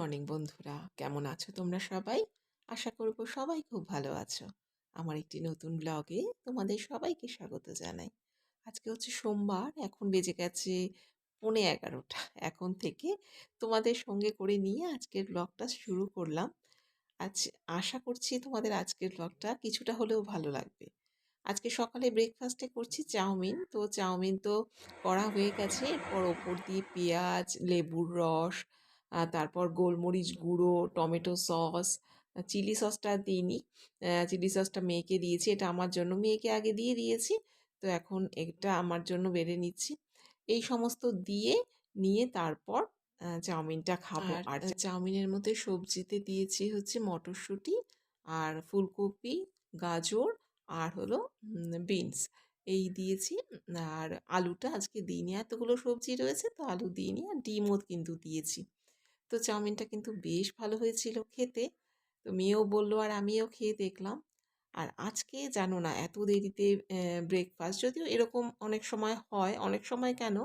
Morning, বন্ধুরা। কেমন আছো তোমরা সবাই? আশা করব সবাই খুব ভালো আছো। আমার একটি নতুন ব্লগে তোমাদের সবাইকে স্বাগত জানাই। আজকে হচ্ছে সোমবার, এখন বেজে গেছে পৌনে এগারোটা। এখন থেকে তোমাদের সঙ্গে করে নিয়ে আজকের ব্লগটা শুরু করলাম। আজ আশা করছি তোমাদের আজকের ব্লগটা কিছুটা হলেও ভালো লাগবে। আজকে সকালে ব্রেকফাস্টে করছি চাউমিন। তো চাউমিন তো করা হয়ে গেছে। এরপর ওপর দিয়ে পেঁয়াজ, লেবুর রস তারপর গোলমরিচ গুঁড়ো, টমেটো সস, চিলি সসটা দিইনি। চিলি সসটা মেয়েকে দিয়েছি। এটা আমার জন্য। মেয়েকে আগে দিয়ে দিয়েছি। তো এখন এটা আমার জন্য বেড়ে নিচ্ছি। এই সমস্ত দিয়ে নিয়ে তারপর চাউমিনটা খাব। আর চাউমিনের মধ্যে সবজিতে দিয়েছি হচ্ছে মটরশুঁটি আর ফুলকপি, গাজর আর হলো বিনস এই দিয়েছি। আর আলুটা আজকে দিইনি। এতগুলো সবজি রয়েছে তো আলু দিইনি। আর ডিমও কিন্তু দিয়েছি। তো চাউমিনটা কিন্তু বেশ ভালো হয়েছিল খেতে। তো মেয়েও বলল, আর আমিও খেয়ে দেখলাম। আর আজকে জানো না, এত দেরিতে ব্রেকফাস্ট যদিও এরকম অনেক সময় হয়, অনেক সময় কেন,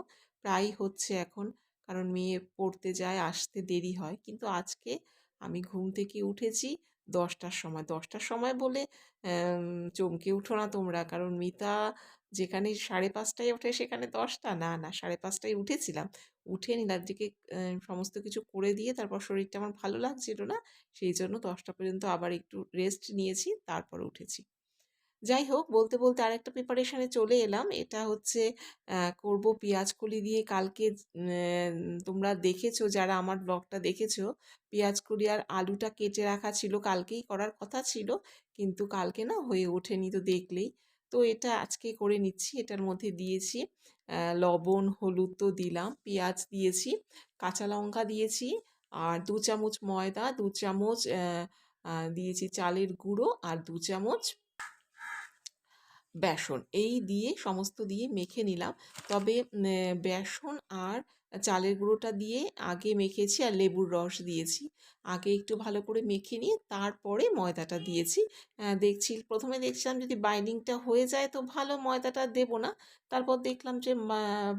প্রায়ই হচ্ছে এখন। কারণ মেয়ে পড়তে যায়, আসতে দেরি হয়। কিন্তু আজকে আমি ঘুম থেকে উঠেছি দশটার সময়। দশটার সময় বলে চমকে উঠো না তোমরা। কারণ মিতা যেখানে সাড়ে পাঁচটায় ওঠে সেখানে দশটা। না না, সাড়ে পাঁচটায় উঠেছিলাম। উঠে নীলাদ্রিকে সমস্ত কিছু করে দিয়ে তারপর শরীরটা আমার ভালো লাগছিল না। সেই জন্য দশটা পর্যন্ত আবার একটু রেস্ট নিয়েছি, তারপর উঠেছি। যাই হোক, বলতে বলতে আরেকটা প্রিপারেশানে চলে এলাম। এটা হচ্ছে করব পেঁয়াজ কলি দিয়ে কালকে তোমরা দেখেছ, যারা আমার ব্লগটা দেখেছ পেঁয়াজ কলি আর আলুটা কেটে রাখা ছিল, কালকেই করার কথা ছিল। কিন্তু কালকে না হয়ে ওঠেনি তো দেখলেই। তো এটা আজকে করে নিচ্ছি। এটার মধ্যে দিয়েছি লবণ, হলুদ তো দিলাম, পেঁয়াজ দিয়েছি, কাঁচা লঙ্কা দিয়েছি, আর দু চামচ ময়দা, দু চামচ দিয়েছি চালের গুঁড়ো, আর দু চামচ বেসন। এই দিয়ে, সমস্ত দিয়ে মেখে নিলাম। তবে বেসন আর চালের গুঁড়োটা দিয়ে আগে মেখেছি আর লেবুর রস দিয়েছি। আগে একটু ভালো করে মেখে নিয়ে তারপরে ময়দাটা দিয়েছি। দেখছি, প্রথমে দেখছিলাম যদি বাইন্ডিংটা হয়ে যায় তো ভালো, ময়দাটা দেব না। তারপর দেখলাম যে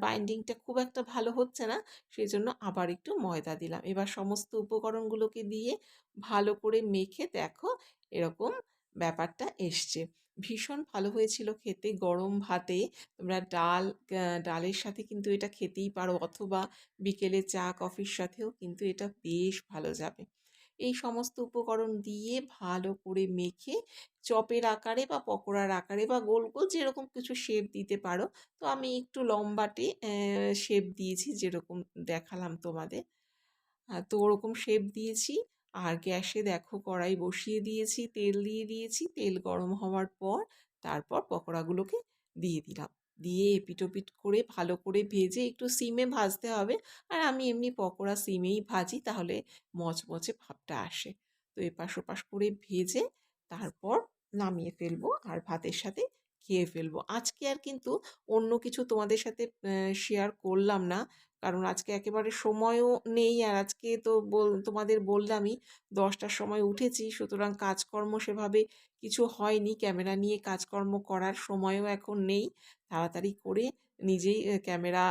বাইন্ডিংটা খুব একটা ভালো হচ্ছে না সেই জন্য আবার একটু ময়দা দিলাম। এবার সমস্ত উপকরণগুলোকে দিয়ে ভালো করে মেখে দেখো, এরকম ব্যাপারটা এসছে। ভীষণ ভালো হয়েছিল খেতে। গরম ভাতে তোমরা ডাল ডালের সাথে কিন্তু এটা খেতেই পারো অথবা বিকেলে চা, কফির সাথেও কিন্তু এটা বেশ ভালো যাবে। এই সমস্ত উপকরণ দিয়ে ভালো করে মেখে চপের আকারে বা পকোড়ার আকারে বা গোল গোল যেরকম কিছু শেপ দিতে পারো, তো আমি একটু লম্বাটে শেপ দিয়েছি যেরকম দেখালাম তোমাদের। তো ওরকম শেপ দিয়েছি। আর গ্যাসে দেখো কড়াই বসিয়ে দিয়েছি, তেল দিয়ে দিয়েছি, তেল গরম হওয়ার পর তারপর পকোড়াগুলোকে দিয়ে দিলাম। দিয়ে এপিটোপিট করে ভালো করে ভেজে একটু সিমে ভাজতে হবে। আর আমি এমনি পকোড়া সিমেই ভাজি তাহলে মচমচে ভাবটা আসে। তো এপাশ ওপাশ করে ভেজে তারপর নামিয়ে ফেলব আর ভাতের সাথে খেয়ে ফেলব। আজকে আর কিন্তু অন্য কিছু তোমাদের সাথে শেয়ার করলাম না। কারণ আজকে একেবারে সময়ও নেই আর আজকে তো বল, তোমাদের বললামই দশটার সময় উঠেছি। সুতরাং কাজকর্ম সেভাবে কিছু হয়নি। ক্যামেরা নিয়ে কাজকর্ম করার সময়ও এখন নেই। তাড়াতাড়ি করে নিজেই ক্যামেরা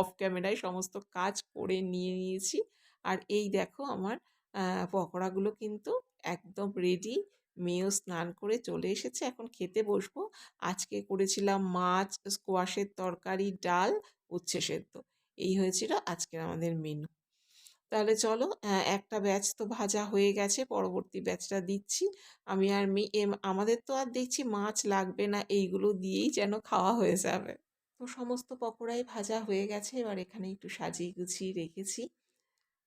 অফ ক্যামেরায় সমস্ত কাজ করে নিয়ে নিয়েছি। আর এই দেখো আমার পকোড়াগুলো কিন্তু একদম রেডি মেয়েও স্নান করে চলে এসেছে। এখন খেতে বসবো। আজকে করেছিলাম মাছ স্কোয়াশের তরকারি, ডাল, উচ্ছে সেদ্ধ। এই হয়েছিল আজকের আমাদের মেনু তাহলে চলো একটা ব্যাচ তো ভাজা হয়ে গেছে, পরবর্তী ব্যাচটা দিচ্ছি। আমি আর মেয়ে আমাদের তো আর দেখছি মাছ লাগবে না, এইগুলো দিয়েই যেন খাওয়া হয়ে যাবে। তো সমস্ত পকোড়াই ভাজা হয়ে গেছে, এবার এখানে একটু সাজিয়ে গুছিয়ে রেখেছি।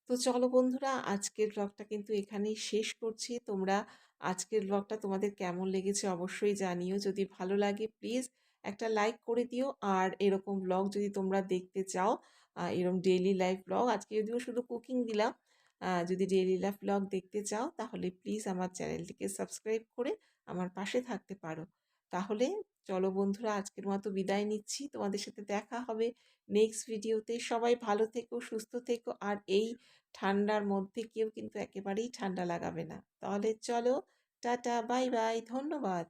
তো চলো বন্ধুরা, আজকের ব্লগটা কিন্তু এখানেই শেষ করছি। তোমরা আজকের ব্লগটা তোমাদের কেমন লেগেছে অবশ্যই জানিও। যদি ভালো লাগে প্লিজ একটা লাইক করে দিও। আর এরকম ব্লগ যদি তোমরা দেখতে চাও এরকম ডেইলি লাইফ ব্লগ আজকে যদিও শুধু কুকিং দিলাম যদি ডেইলি লাইফ ব্লগ দেখতে চাও, তাহলে প্লিজ আমার চ্যানেলটিকে সাবস্ক্রাইব করে আমার পাশে থাকতে পারো। তাহলে চলো বন্ধুরা, আজকের মতো বিদায় নিচ্ছি। তোমাদের সাথে দেখা হবে নেক্সট ভিডিওতে সবাই ভালো থেকো, সুস্থ থেকো। আর এই ঠান্ডার মধ্যে কেউ কিন্তু একেবারেই ঠান্ডা লাগাবে না। তাহলে চলো, টাটা বাই বাই ধন্যবাদ।